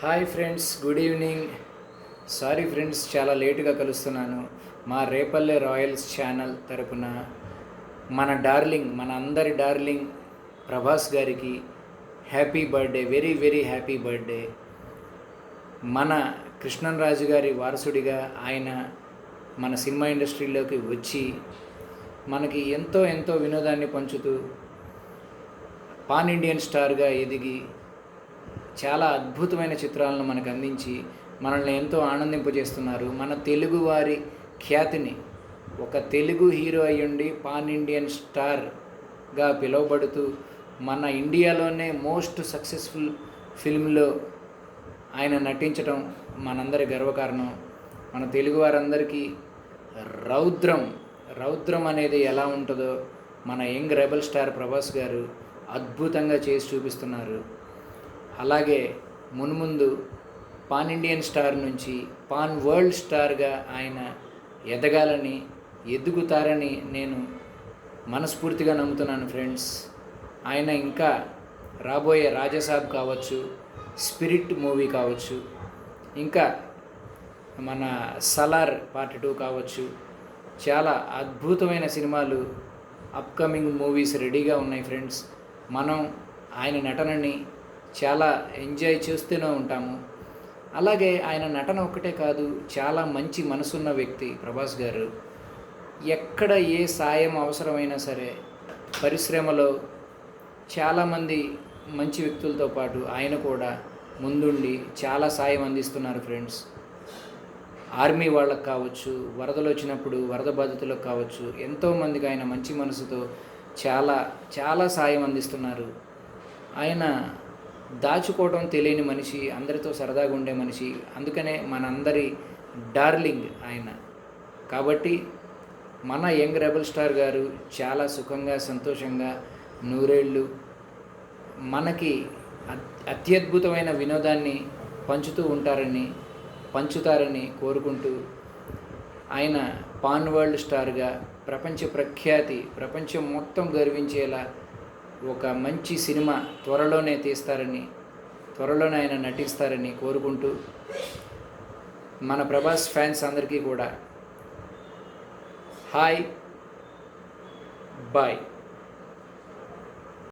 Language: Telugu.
Hi friends good evening sorry friends చాలా లేటుగా కలుస్తున్నాను. మా రేపల్లె రాయల్స్ ఛానల్ తరపున మన డార్లింగ్ మన అందరి డార్లింగ్ ప్రభాస్ గారికి happy birthday very very happy birthday మన కృష్ణన్ రాజు గారి వారసుడిగా ఆయన మన సినిమా ఇండస్ట్రీలోకి వచ్చి మనకి ఎంతో ఎంతో వినోదాన్ని పంచుతూ పాన్ ఇండియన్ స్టార్గా ఎదిగి చాలా అద్భుతమైన చిత్రాలను మనకు అందించి మనల్ని ఎంతో ఆనందింపజేస్తున్నారు. మన తెలుగు వారి ఖ్యాతిని ఒక తెలుగు హీరో అయ్యుండి పాన్ ఇండియన్ స్టార్గా పిలువబడుతూ మన ఇండియాలోనే మోస్ట్ సక్సెస్ఫుల్ ఫిల్మ్లో ఆయన నటించడం మనందరి గర్వకారణం. మన తెలుగు వారందరికీ రౌద్రం రౌద్రం అనేది ఎలా ఉంటుందో మన యంగ్ రెబల్ స్టార్ ప్రభాస్ గారు అద్భుతంగా చేసి చూపిస్తున్నారు. అలాగే మున్ముందు పాన్ ఇండియన్ స్టార్ నుంచి పాన్ వరల్డ్ స్టార్గా ఆయన ఎదగాలని ఎదుగుతారని నేను మనస్ఫూర్తిగా నమ్ముతున్నాను ఫ్రెండ్స్. ఆయన ఇంకా రాబోయే రాజసాబ్ కావచ్చు స్పిరిట్ మూవీ కావచ్చు ఇంకా మన సలార్ పార్ట్ టూ కావచ్చు చాలా అద్భుతమైన సినిమాలు అప్కమింగ్ మూవీస్ రెడీగా ఉన్నాయి ఫ్రెండ్స్. మనం ఆయన నటనని చాలా ఎంజాయ్ చేస్తూనే ఉంటాము. అలాగే ఆయన నటన ఒక్కటే కాదు చాలా మంచి మనసున్న వ్యక్తి ప్రభాస్ గారు. ఎక్కడ ఏ సాయం అవసరమైనా సరే పరిశ్రమలో చాలామంది మంచి వ్యక్తులతో పాటు ఆయన కూడా ముందుండి చాలా సాయం అందిస్తున్నారు ఫ్రెండ్స్. ఆర్మీ వాళ్ళకు కావచ్చు వరదలు వచ్చినప్పుడు వరద బాధితులకు కావచ్చు ఎంతోమందికి ఆయన మంచి మనసుతో చాలా చాలా సాయం అందిస్తున్నారు. ఆయన దాచుకోవడం తెలియని మనిషి అందరితో సరదాగా ఉండే మనిషి అందుకనే మనందరి డార్లింగ్ ఆయన. కాబట్టి మన యంగ్ రెబల్ స్టార్ గారు చాలా సుఖంగా సంతోషంగా నూరేళ్ళు మనకి అత్- అత్యద్భుతమైన వినోదాన్ని పంచుతూ ఉంటారని పంచుతారని కోరుకుంటూ ఆయన పాన్ వరల్డ్ స్టార్గా ప్రపంచ ప్రఖ్యాతి ప్రపంచం మొత్తం గర్వించేలా ఒక మంచి సినిమా త్వరలోనే తీస్తారని త్వరలోనే ఆయన నటిస్తారని కోరుకుంటూ మన ప్రభాస్ ఫ్యాన్స్ అందరికీ కూడా. Hi bye.